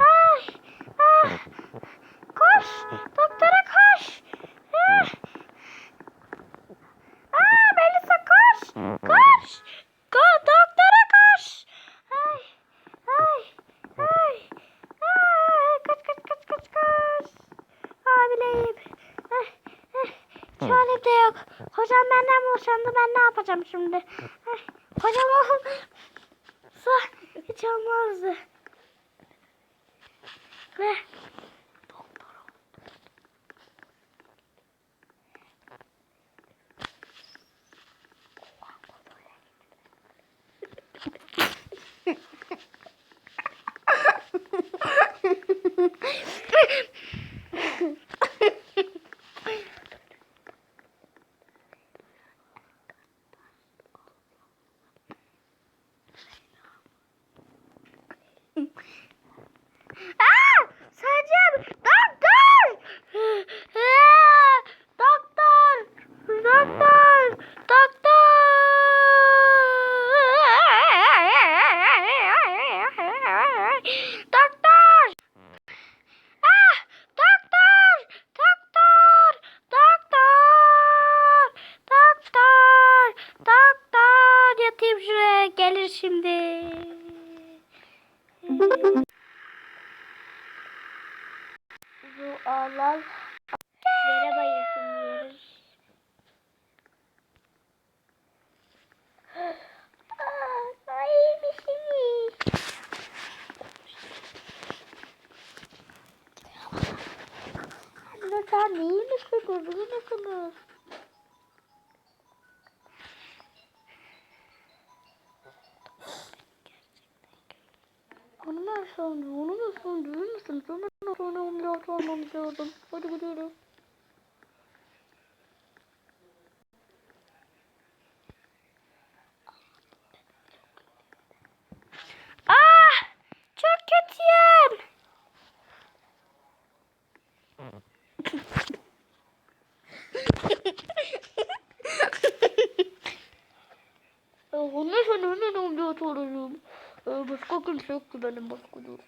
Ay. Ah. Koş. Doktora koş. Ah. Aa, Melisa koş. Koş. Koş doktora koş. Ay. Ay. Ay. Ay. Kaç kaç kaç kaç kaç. Abileyim. Ay. Ay. Şu an evde yok. Hocam benden boşandı. Ben ne yapacağım şimdi? Ağlar yere bayılsın diyoruz. İyi misiniz? Anne sen iyi misiniz? İyi misiniz? Onu mu sandı? Onu mu sandı? İyi misin? Sana ne sonra onu lazım. Hadi gidiyoruz. Ah! Çok kötüyüm. Onu sana hemen amca soracağım. Ee, Başka kimse yok ki benim başka dur.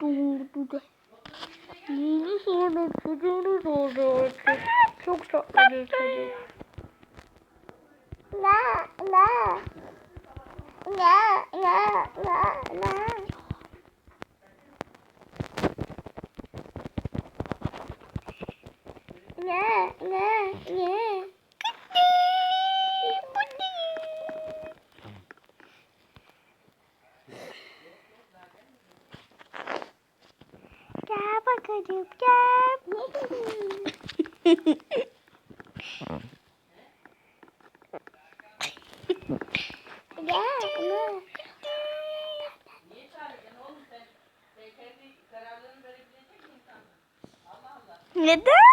Doğurdu da. Yeni sonra çocuğunu doğurdu artık. Çok tatlı bir çocuk. La la. La la la la. La la la. Gel bakalım gel. Gel. Neden?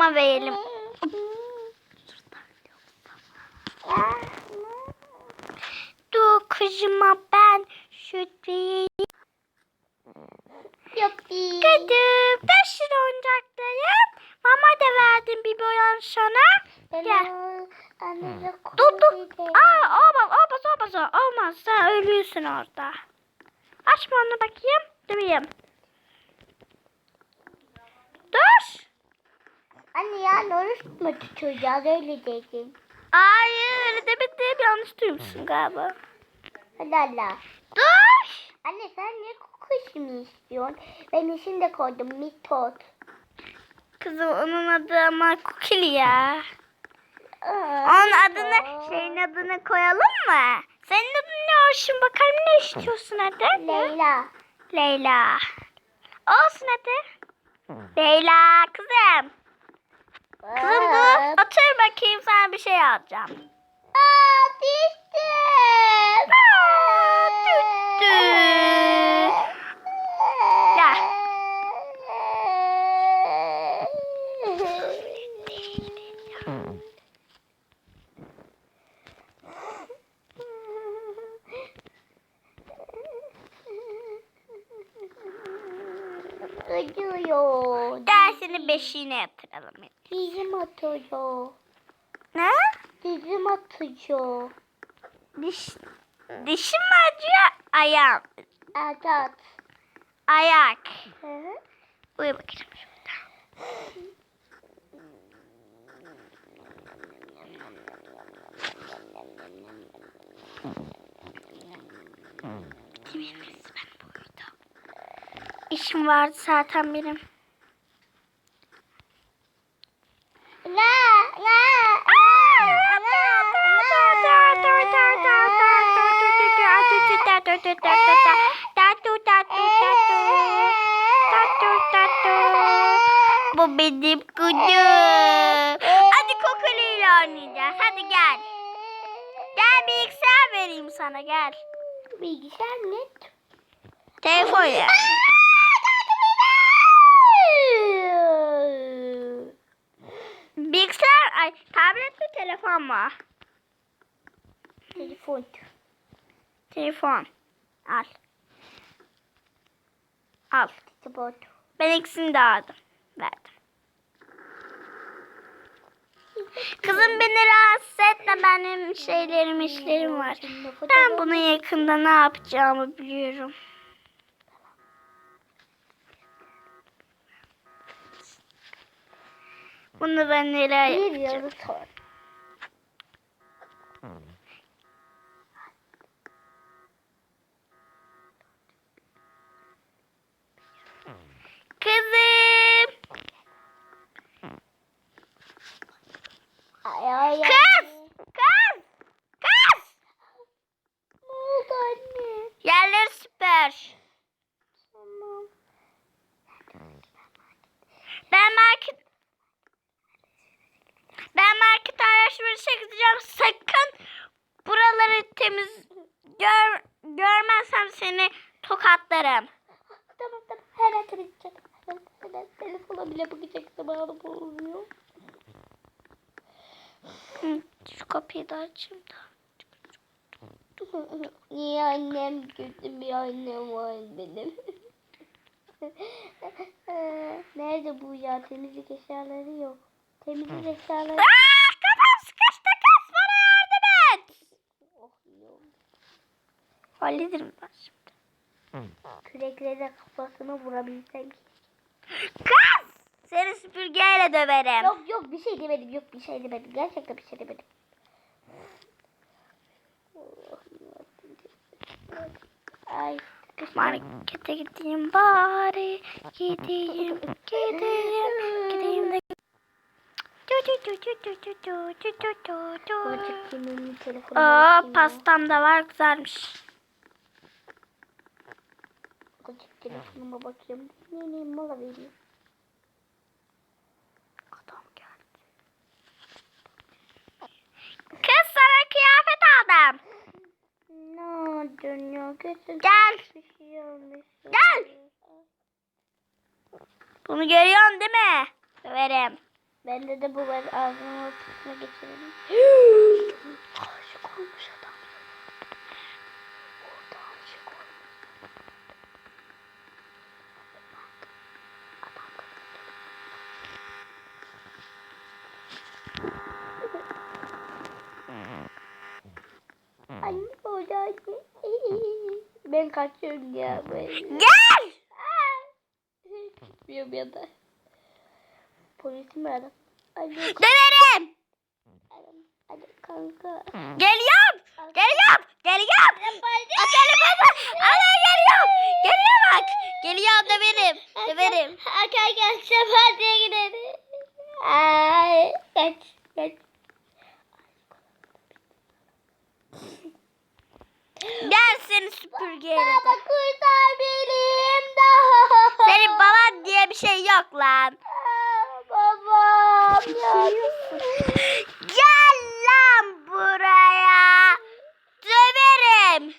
Mama verelim. Dur kızıma ben süt vereyim. Yok değil. Kedi 5 lira oyuncaklarım. Mama da verdim bir boyan sana. Ben Gel. Dur dur. Aa, olmaz olmaz olmaz. Olmaz sen ölüyorsun orada. Açma onu bakayım. Döveyim. Anne ya oruç tutma tutacağız öyle dedin. Hayır öyle demedim. Yanlış duymuşsun galiba. Allah Allah. Dur. Anne sen ne koku ismi istiyorsun? Ben isim de koydum Mitot. Kızım onun adı ama Kukili ya. Aa, Onun adını şeyin adını koyalım mı? Senin adın ne olsun bakalım ne istiyorsun hadi? Leyla. Leyla. Olsun hadi. Leyla kızım. Kızım dur. Otur bakayım sana bir şey alacağım. Aa düştüm. Aa, düştü. Gel. Acıyor. Gel seni beşiğine yatıralım. Dizim atıyor. Ne? Dizim atıyor. Diş, dişim mi acıyor? Ayağım. Evet. Ayak. Hı hı. Uyu bakayım şurada. Kimin ben buyurdum. İşim vardı zaten benim. Bu benim kudum. Hadi kokuluyla oynayacağız. Hadi gel. Gel bilgisayar vereyim sana gel. Bilgisayar ne? Telefon ya. Bilgisayar, ay tablet mi telefon mu? Telefon. Telefon. Al. Al. Ben ikisini de aldım. Verdim. Kızım beni rahatsız etme. Benim şeylerim işlerim var. Ben bunu yakında ne yapacağımı biliyorum. Bunu ben nereye yapacağım? yıl sonra. Kızım. Ay. Kız. Kız. Kız. Ne oldu anne? Yerleri süper. Tamam. Ben market ben market alışverişe gideceğim. Sakın buraları temiz gör, görmezsem seni tokatlarım. Tamam tamam. Hemen temizleyeceğim. Hemen, hemen telefona bile bakacak zamanım olmuyor. Şu kapıyı da açayım da. Niye annem kötü bir annem var benim. Nerede bu ya? Temizlik eşyaları yok. Temizlik eşyaları Aa, kafam sıkıştı kız bana yardım et. oh, yok. Hallederim ben şimdi. Kürekle de kafasına vurabilsem. Kız! Seni süpürgeyle döverim. Yok yok bir şey demedim. Yok bir şey demedim. Gerçekten bir şey demedim. Ay. Markete gideyim bari. Gideyim, gideyim, gideyim de. Aa, pastam da var güzelmiş. Küçük telefonuma bakayım. Ne ne mola veriyor. Kıyafet aldım. Ne oldu ya? Kesin Gel. bir şey olmuş. Gel. Bunu görüyorsun değil mi? Döverim. Bende de bu var. Ağzının ortasına geçirelim. aşık olmuş adam. Orada aşık olmuş. Anne orada anne. Kaçıyorum ya. Ben... Gel. Gitmiyorum ya da. Polisi mi? Alo, Döverim. alo kanka. Geliyorum. Geliyorum. Geliyorum. Geliyorum. Ana geliyorum. Geliyor bak. Geliyor döverim. Döverim. Hakan gel seferdiye gidelim. Ay, kaç, kaç. Gel seni süpürge Baba kurtar beni imdat. Senin baban diye bir şey yok lan. Babam. Gel lan buraya. Döverim.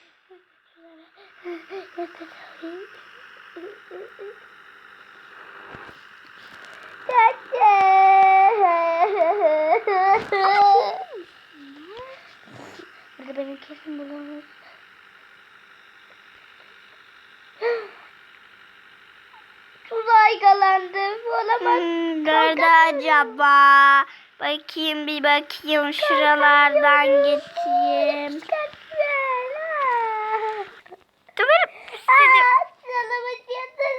Burada benim kesin bulamaz. Yakalandım. Olamaz. Hmm, nerede acaba? Bakayım bir bakayım şuralardan geçeyim. Canımı yedir.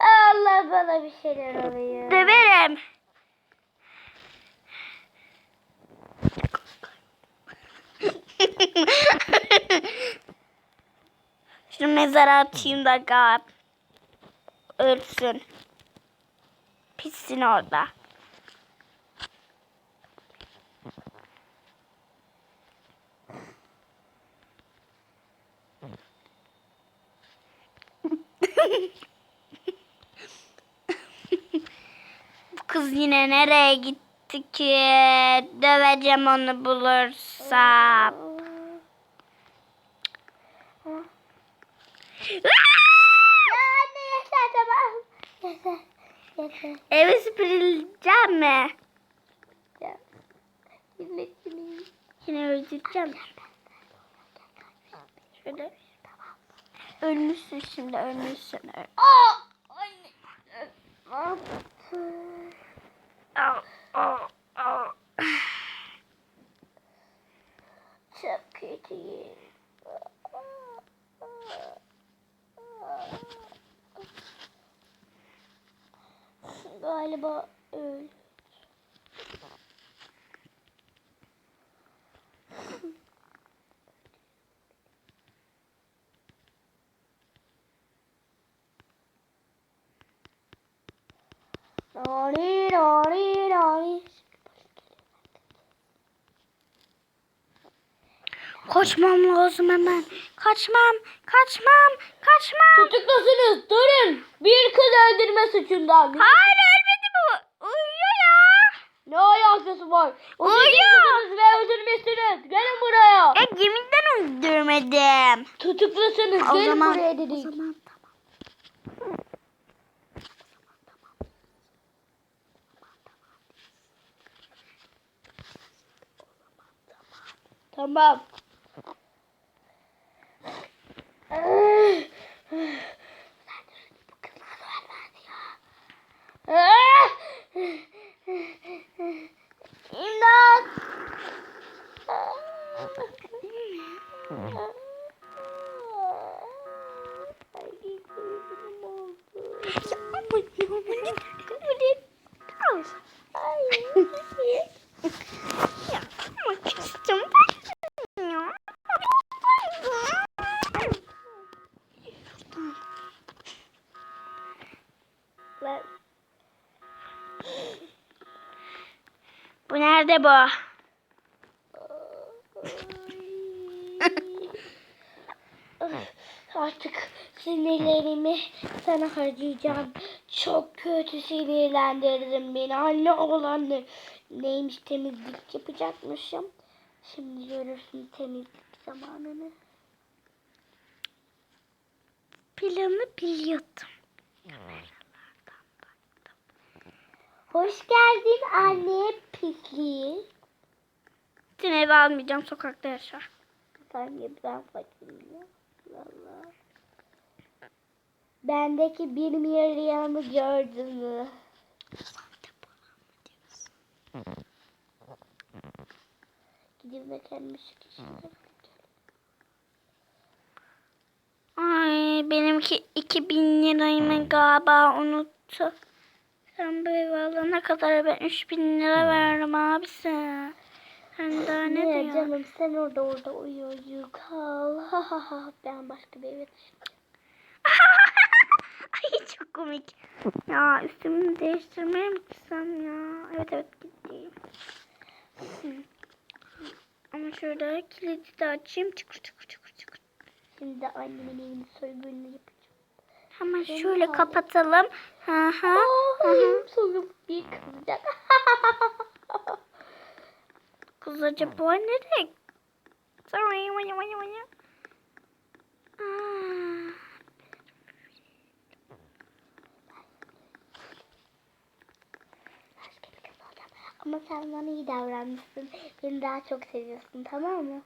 Allah bana bir şeyler oluyor. Döverim. Şunu mezara atayım da gal. Ölsün. Pissin orada. Bu kız yine nereye gitti ki? Döveceğim onu bulursam. Ya anne yeter tamam. Yeter. Yeter. Evi süpürüleceğim mi? Ya. Hizmetçinin. Yine öldüreceğim. Şöyle. Ölmüşsün şimdi ölmüşsün. Öl- Aa! Anne. Au, au, au. Çok kötüyüm. Galiba öyle. Kaçmam lazım hemen. Kaçmam, kaçmam, kaçmam. Tutuklasınız durun. Bir kız öldürme suçundan. Hayır ölmedi bu. Uyuyor ya. Ne alakası var? Uyuyor. Tutuklusunuz ve öldürmüşsünüz. Gelin buraya. Ya yeminle öldürmedim. Tutuklusunuz. O Gelin zaman, buraya o dedik. zaman tamam. Tamam. İmdat! Ay, gözüm oldu. Nerede bu? Artık sinirlerimi sana harcayacağım. Çok kötü sinirlendirdin beni. Anne oğlan ne? Neymiş temizlik yapacakmışım. Şimdi görürsün temizlik zamanını. Planı biliyordum. Hoş geldin anne pisliği. Seni eve almayacağım sokakta yaşa. Sanki ben fakirim ya. Valla. Bendeki bir milyarımı gördün mü? Gideyim de kendimi. Ay benimki 2000 lirayı galiba unuttu. Sen bu evi alana kadar ben 3000 lira veririm abisi. Sen daha ne Ne diyorsun? canım sen orada orada uyu uyu kal. Ha ha ha. Ben başka bir eve. Ay çok komik. Ya üstümü değiştirmeye mi gitsem ya? Evet evet gideyim. Ama şöyle kilidi de açayım. Çıkır çıkır çıkır çıkır. Şimdi annemin evini soygununu. Hemen Benim şöyle halim. kapatalım. Hı hı. Aa, Hı soygun bir kızacak. Kız acaba nereye? Sorry, vanya vanya vanya. Ama sen bana iyi davranmışsın. Beni daha çok seviyorsun tamam mı?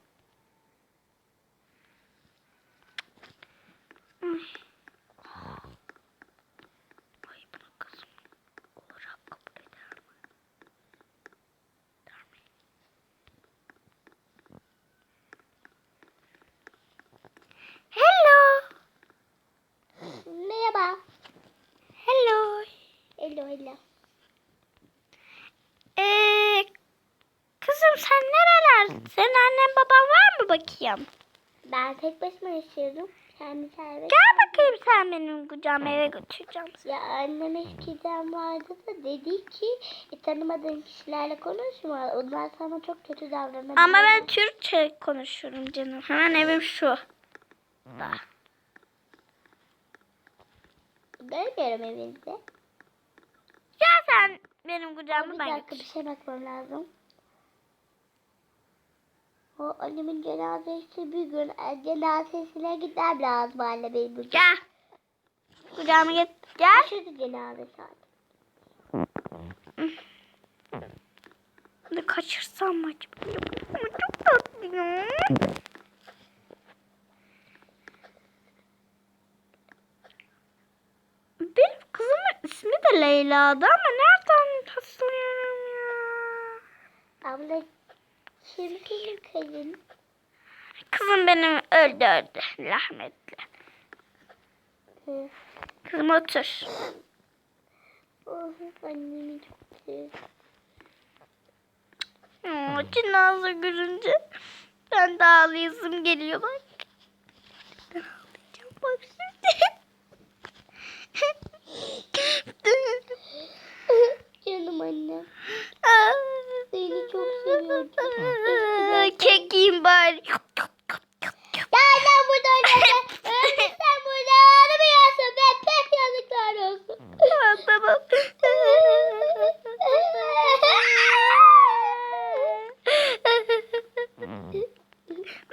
Ay. Ay bunu kızım olarak kabul eder mi? Eder mi? Hello. Merhaba. Hello. Hello hello. Ee, kızım sen nereler? Senin annen baban var bakayım? Ben tek başıma yaşıyorum. Kendi serbest. Gel bakayım sen benim kucağıma eve götüreceğim. Ya annem eskiden vardı da dedi ki e, tanımadığın kişilerle konuşma. Onlar sana çok kötü davranabilir. Ama ben Türkçe konuşurum canım. Hemen evim şu. Da. Görmüyorum evinizde. Gel sen benim Bir kucağıma ben dakika bir şey bakmam lazım. O annemin cenazesi bir gün e, cenazesine gitmem lazım anne benim bugün. Gel. Kucağıma git. Gel. Şurada cenaze saati. Ne kaçırsam mı acaba? Ama çok tatlı ya. Benim kızımın ismi de Leyla'dı ama nereden hatırlıyorum ya? Abla kim senin kızın? Kızım benim öldü öldü. Rahmetli. Kızım otur. Oh annemi çok seviyorum. Aa, cenaze görünce ben de ağlayasım geliyor bak. Ben ağlayacağım bak şimdi. Canım annem. Aa, Seni çok seviyorum. Kek yiyeyim bari. Ya annem burada öyle. Öyle sen burada aramıyorsun. Ben pek yazıklar olsun. Tamam tamam.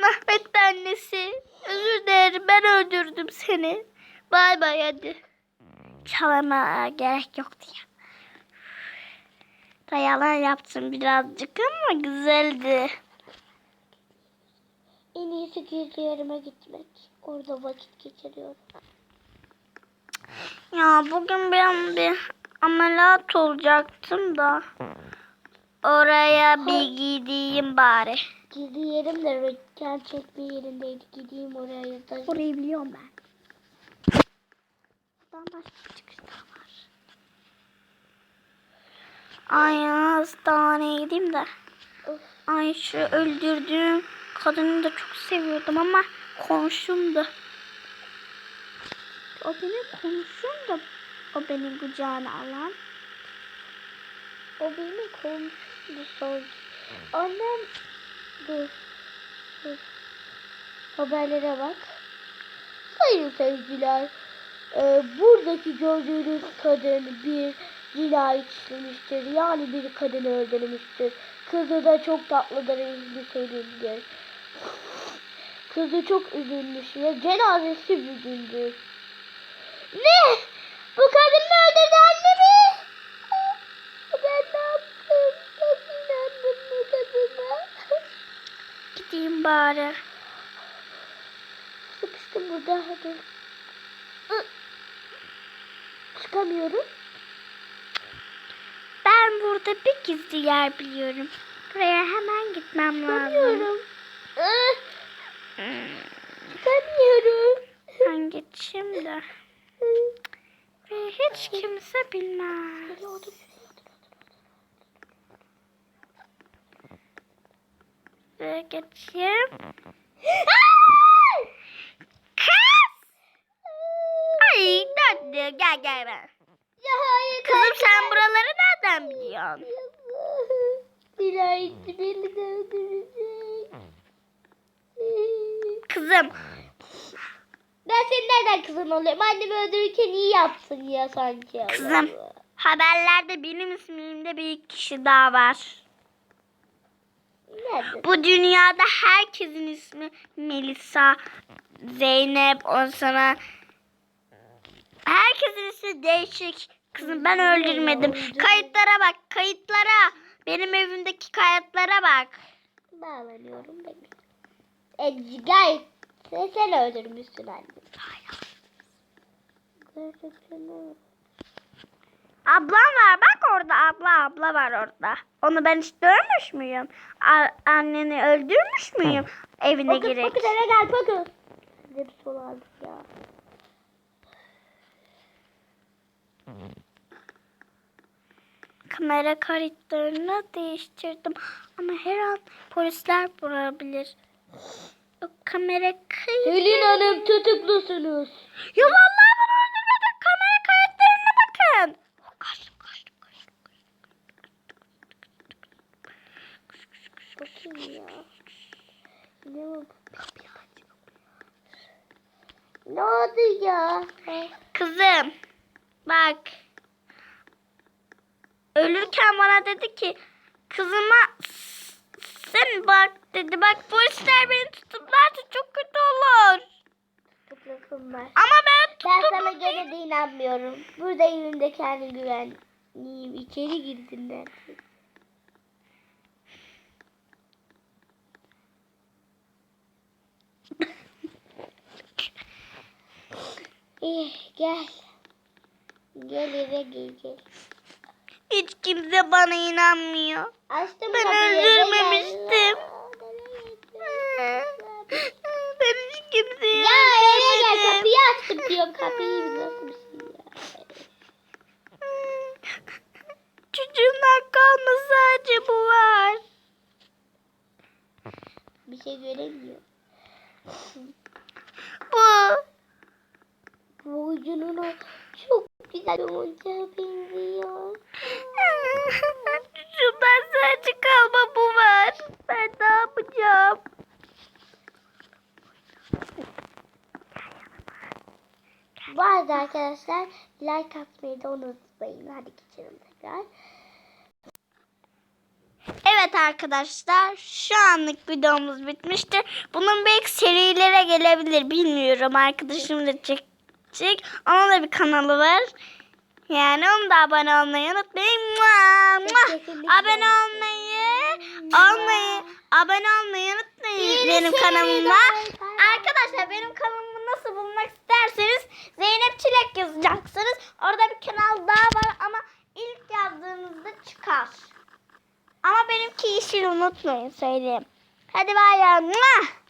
Mehmet annesi. Özür dilerim ben öldürdüm seni. Bay bay hadi. Çalama gerek yoktu ya. Da yalan yaptım birazcık ama güzeldi. En iyisi gizli gitmek. Orada vakit geçiriyorum. Ya bugün ben bir ameliyat olacaktım da. Oraya bir gideyim bari. Gizli yerim de röntgen çekme yerindeydi. Gideyim oraya da. Orayı biliyorum ben. Buradan başka bir çıkış daha var. Ay hastaneye gideyim de. Ay şu öldürdüğüm kadını da çok seviyordum ama komşumdu. O benim komşum da o benim kucağına alan. O benim komşumdu son. Annem dur. Dur. Haberlere bak. Sayın seyirciler. e, buradaki gördüğünüz kadın bir cinayet işlemiştir. Yani bir kadını öldürmüştür. Kızı da çok tatlıdır, elbiseliydi. Kızı çok üzülmüş ve cenazesi bugündür. Ne? Bu kadın mı öldürdü annemi? Ben ne yaptım? Nasıl inandım bu kadına? Gideyim bari. Sıkıştım burada hadi. Çıkamıyorum. Ben burada bir gizli yer biliyorum. Buraya hemen gitmem lazım. Çıkamıyorum. Ih. Hmm, Çıkamıyorum. Sen geç. şimdi. Ve hiç kimse bilmez. Ve geçeyim. Kız! Ay tatlı gel gel ben. Ya hayır. Kızım sen buraları nereden biliyorsun? Dilay beni de öldürecek. Kızım Ben senin nereden kızın oluyorum? Annemi öldürürken iyi yapsın ya sanki. Kızım. Haberlerde benim ismimde bir kişi daha var. Nerede? Bu dünyada herkesin ismi Melisa, Zeynep, ondan sonra herkesin ismi değişik. Kızım ben öldürmedim. Kayıtlara bak, kayıtlara. Benim evimdeki kayıtlara bak. Bağlanıyorum bekle. E, gayet sen, sen öldürmüşsün anne. Ablam var bak orada abla abla var orada. Onu ben hiç görmüş müyüm? A- anneni öldürmüş müyüm evine Fokus girip? fokus eve gel fokus. Bize bir sol aldık ya. Kamera kayıtlarını değiştirdim. Ama her an polisler bulabilir. O kamera kayıt... Helin Hanım tutuklusunuz. Ya vallahi ben öldürmedim. Kamera kayıtlarına bakın. Kaçtım kaçtım kaçtım. Bakayım ya. Ne oldu? Ne oldu ya? Kızım bak. Ölürken bana dedi ki kızıma sen bak dedi. Bak polisler beni tutuklarsa çok kötü olur. Tutuklusun var. Ama ben Ben tutuklu sana gene de inanmıyorum. Burada evimde kendi güvenliğim. İçeri girsinler. İyi gel. Gel eve gel. Hiç kimse bana inanmıyor. Açtım Ben öldürmemiştim. Ben hiç kimseye Ya eve gel kapıyı açtım diyorum kapıyı nasıl bir şey ya. Çocuğumdan kalma sadece bu var. Bir şey göremiyor. Bu. Bu ucunun çok güzel oyuncağa benziyor. Çocuğumdan sadece kalma bu var. Ben ne yapacağım? Bu arada arkadaşlar like atmayı da unutmayın. Hadi geçelim tekrar. Evet arkadaşlar şu anlık videomuz bitmiştir. Bunun belki serilere gelebilir bilmiyorum. Arkadaşım da çekecek. Onun da bir kanalı var. Yani onu da abone olmayı unutmayın. Mua, Abone olmayı, olmayı, abone olmayı unutmayın benim kanalıma. Arkadaşlar benim kanalımı nasıl bulmak isterseniz Zeynep Çilek yazacaksınız. Orada bir kanal daha var ama ilk yazdığınızda çıkar. Ama benimki yeşil unutmayın söyleyeyim. Hadi bay bay.